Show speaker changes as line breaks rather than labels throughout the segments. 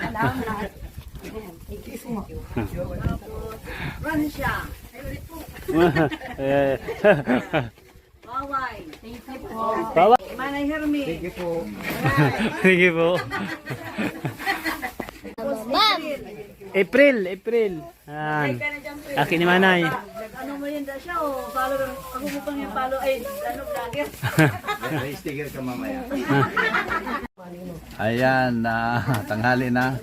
Salamat. Ransha.
Eh,
Waway.
Thank you po.
Bawa.
Manay Hermi.
Sige po.
Ma'am.
April, April. Yan. Akin ni Manay.
Ano mo yun siya o follower. Ako mo pang yung follow ay ano vlogger.
May sticker ka mamaya. Ayan, na tanghali na.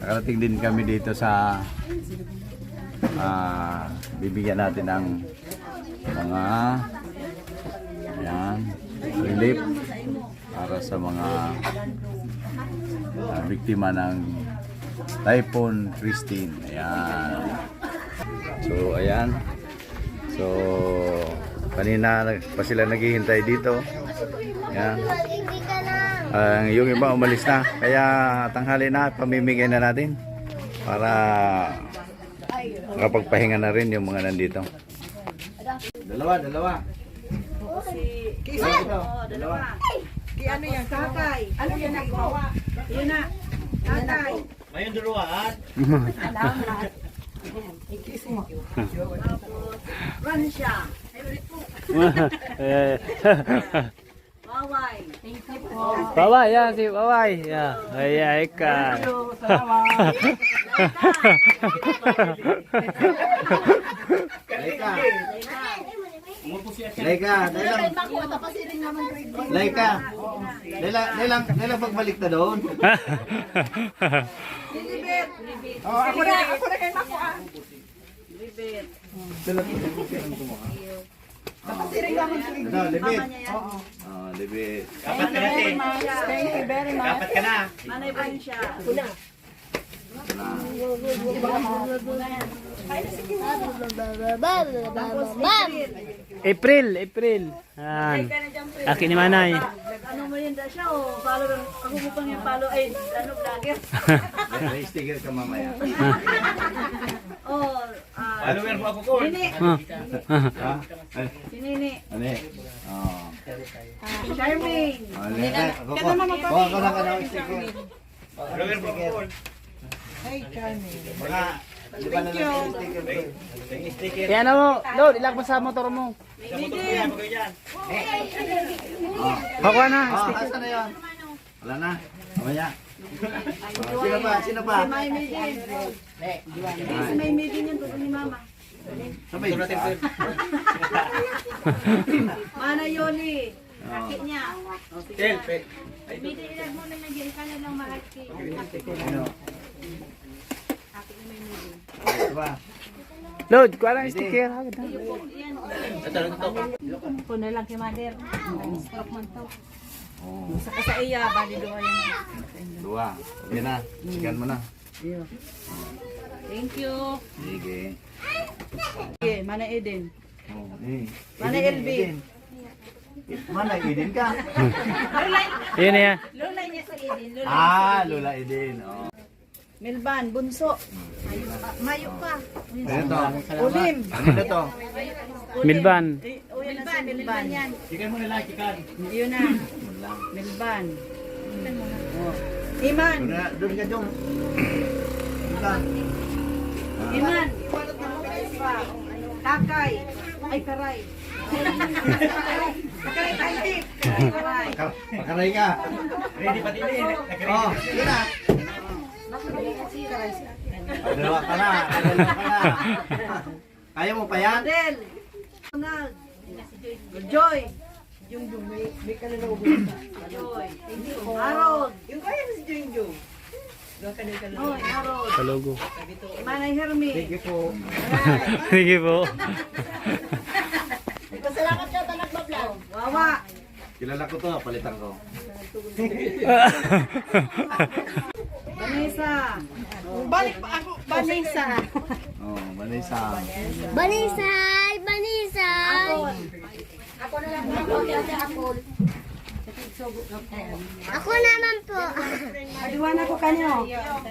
Nakarating din kami dito sa ah, bibigyan natin ng mga ayan, relief para sa mga ah, biktima ng Typhoon Christine. Ayan. So, ayan. So, kanina pa sila naghihintay dito. Yan. Ang yung iba umalis na. Kaya tanghali na, pamimigay na natin. Para makapagpahinga na rin yung mga nandito. Dalawa, dalawa.
Si Kisa. Oo, dalawa. Ki ano yan? Kakay. Ano yan na iwawa? Yun na. Kakay.
Salamat.
Ransha.
Eh,
Waway.
Baway, yan si Baway. Yan. Ay, ay ka.
Laika. Dailang. Laika. Dailang, dailang, dailang pagbalik na doon.
Oh, ako na, ako na kayo ako ah. Libet.
Ano, libit. Oh, libit.
Thank you very much. Dapat ka na. Manay Ransha. Una. Tapos April.
April. Yan.
Ka na.
Akin ni Manay.
Ano mo yun siya o follower. Ako mo pang yung follow ay ano vlogger.
May sticker ka mamaya.
Oh, ah. Follower mo ako ko. Nini. Si Nini.
Ano? Oh.
Ah, Charming.
Oh, Laika. Ako ko. Kuha ko lang ka ng sticker.
Hey, Charming.
Mga, na yung sticker?
Kaya ano mo, Lord, ilag mo sa motor mo. Hakuha na.
Oh, asa na yun? Wala na. Mamaya. Oh, sino pa? Sino pa?
Si May May din. Si May May din yung tuto ni Mama.
Sabay.
Mana Yoli. Kaki niya. Oh, sige.
Ano? Ito ba?
Lord, kuha lang sticker. Agad na.
Po na lang kay Mother. Stroke man to.
Oh,
sa iya, bali doon yun.
dua. Okay na. Sigan mo na.
Thank you.
Sige.
Sige, Mana Eden.
Oh, eh.
Mana
Eden,
LB?
Eden. Mana Eden ka?
Yun na yan.
Lola niya sa Eden. Lola.
Ah, Lola Eden. Oh.
Melban, Bunso. Mayo pa.
Ito.
Ulim.
Ano to?
Milban.
Eh, O yan na si Melban.
Sigan mo nila, sigan.
Yun na. Melban. Oh. Iman.
Doon na- Doon ka dong. Doon ka.
Kakay. Ay, karay. Karay, karay. Karay.
Pakaray ka. Ready pa din eh. Oh, sige na. Dalawa ka na. Dalawa ka na. Kaya mo pa yan?
Adel. Joy. Yung Joy. May, may kalalaw Joy. Harold. Yung kaya na si Joy Joy. Oy, Harold.
Kalogo.
Manay Hermi.
Sige po.
Sige po.
Wawa.
Kilala ko to, palitan ko.
Vanessa.
Vanessa.
Oh, Vanessa.
Banisay! Banisay! Ako naman po.
Adiwan ako kanyo.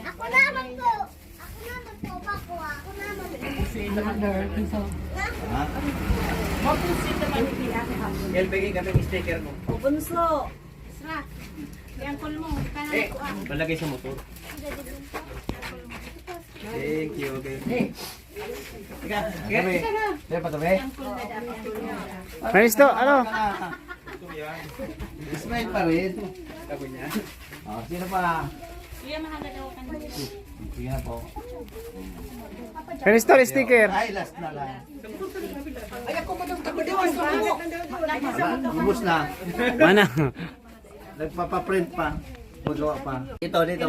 Ako naman po. Ako naman po. Bako, ako naman po.
Ha?
O bunso.
Yan call mo. Kana
Eh, palagay sa motor. Thank you, okay. Ika, gabi. Dito pa tabi. Ernesto, ano?
Ismail pa rin.
Sabi niya.
Oh, sino pa?
Kuya mahagad ako kanina.
Sige na po.
Ernesto, sticker.
Ay, last na lang. Wala, Ubus na.
Mana?
Nagpapaprint pa. Magawa pa. Dito, dito.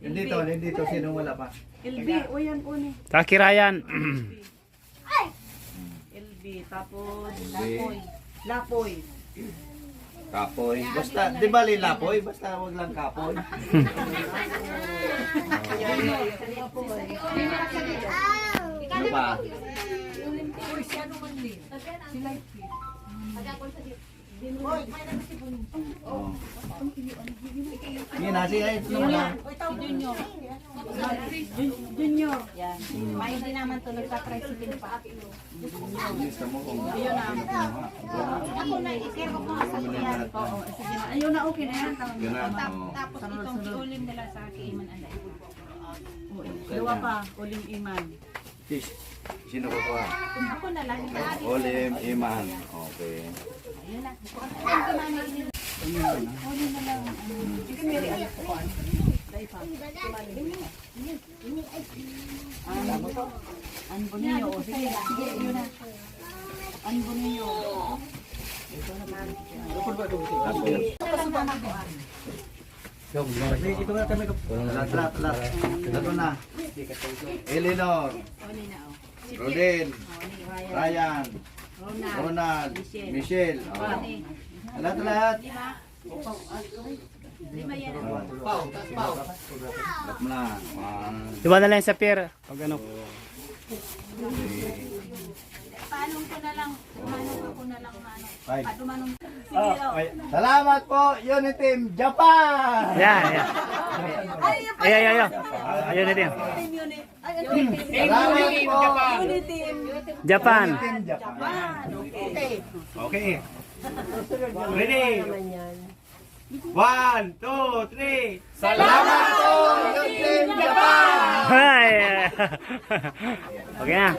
Dito, dito. Sino wala pa?
LB, o yan po ni.
Taki Ryan.
LB, tapos
Lapoy.
Lapoy.
Kapoy. Basta, di ba lapoy? Basta wag lang kapoy. Ano pa? Oh. Sige na, sige. Ito na.
Junior. Yan. May hindi naman to nagka-tricycle pa.
Kung
Ayun na. Ako na, i-care ko mga sa yan. Oo, sige na.
Ayun na, okay na yan.
Oh.
Tapos itong iulim nila sa Cayman Anday.
Dalawa pa, uling iman.
Fish. Sino ko pa?
Ako na lang.
Olim, Iman. Okay.
Ayun na. Ang kumain nila. Ulim na lang.
Ang buniyo. o, Sige, sige, yun na. Ang buniyo.
Ito na kami ko.
Lat, lat, lat. Lato na. Eleanor. Rodin. Ryan. Ronald. Michelle. Oh. Lahat, lahat. Mo na.
Diba lang sa pier? Pag ano.
Paano ko na lang. Paano ko na lang. Paano.
five.
Paano
Salamat po, Unity Team Japan!
Yan, yan. Ay, ay, ay, din.
Salamat po,
Japan.
Team Japan.
Okay. Ready? One, two, three.
Salamat po, Team Japan!
Ay. Okay na.